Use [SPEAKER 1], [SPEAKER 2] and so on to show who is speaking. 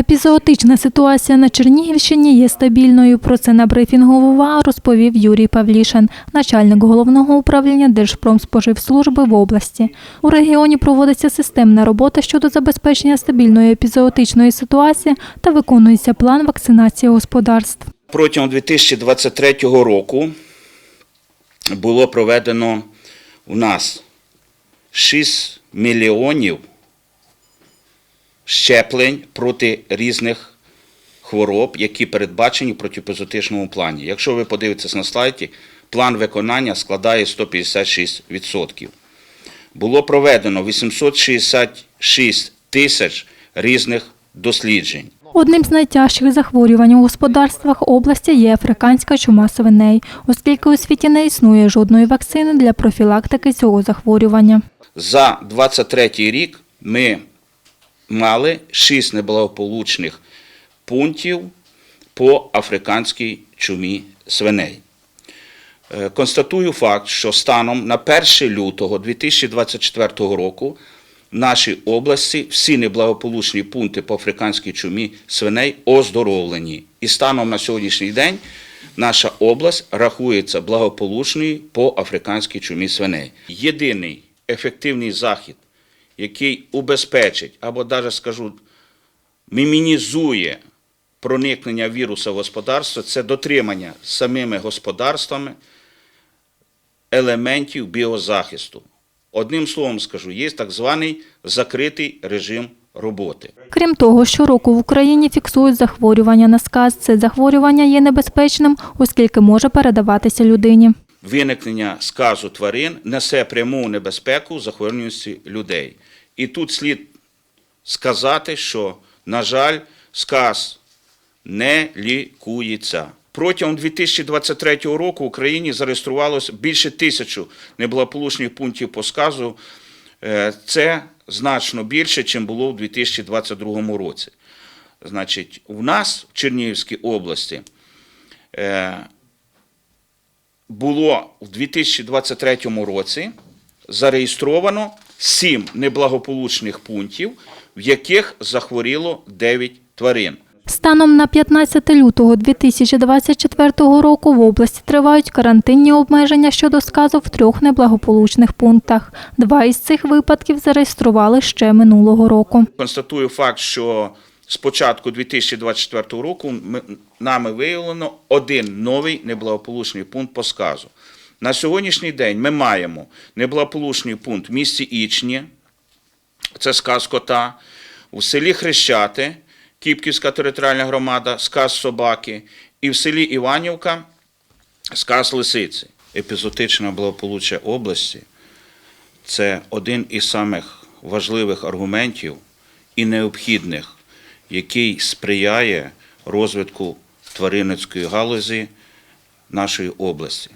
[SPEAKER 1] Епізоотична ситуація на Чернігівщині є стабільною. Про це на брифінгу ОВА розповів Юрій Павлішин, начальник головного управління Держпромспоживслужби в області. У регіоні проводиться системна робота щодо забезпечення стабільної епізоотичної ситуації та виконується план вакцинації господарств.
[SPEAKER 2] Протягом 2023 року було проведено у нас 6 мільйонів щеплень проти різних хвороб, які передбачені в протипозитичному плані. Якщо ви подивитесь на слайді, план виконання складає 156%. Було проведено 866 тисяч різних досліджень.
[SPEAKER 1] Одним з найтяжчих захворювань у господарствах області є африканська чума свиней, оскільки у світі не існує жодної вакцини для профілактики цього захворювання.
[SPEAKER 2] За 23 рік ми мали 6 неблагополучних пунктів по африканській чумі свиней. Е, Констатую факт, що станом на 1 лютого 2024 року в нашій області всі неблагополучні пункти по африканській чумі свиней оздоровлені. І станом на сьогоднішній день наша область рахується благополучною по африканській чумі свиней. Єдиний ефективний захід, який убезпечить, або навіть скажу, мінімізує проникнення віруса в господарство, це дотримання самими господарствами елементів біозахисту. Одним словом скажу, є так званий закритий режим роботи.
[SPEAKER 1] Крім того, щороку в Україні фіксують захворювання на сказ. Це захворювання є небезпечним, оскільки може передаватися людині.
[SPEAKER 2] Виникнення сказу тварин несе пряму небезпеку захворюваності людей. І тут слід сказати, що, на жаль, сказ не лікується. Протягом 2023 року в Україні зареєструвалося більше тисячу неблагополучних пунктів по сказу. Е, Це значно більше, ніж було в 2022 році. Значить, у нас в Чернігівській області е, було в 2023 році зареєстровано 7 неблагополучних пунктів, в яких захворіло 9 тварин.
[SPEAKER 1] Станом на 15 лютого 2024 року в області тривають карантинні обмеження щодо сказу в трьох неблагополучних пунктах. Два із цих випадків зареєстрували ще минулого року.
[SPEAKER 2] Констатую факт, що з початку 2024 року нами виявлено один новий неблагополучний пункт по сказу. На сьогоднішній день ми маємо неблагополучний пункт в місті Ічні, це сказ кота, у селі Хрещати, Кіпківська територіальна громада, сказ собаки, і в селі Іванівка сказ лисиці. Епізотичне благополуччя області це один із самих важливих аргументів і необхідних, який сприяє розвитку тваринницької галузі нашої області.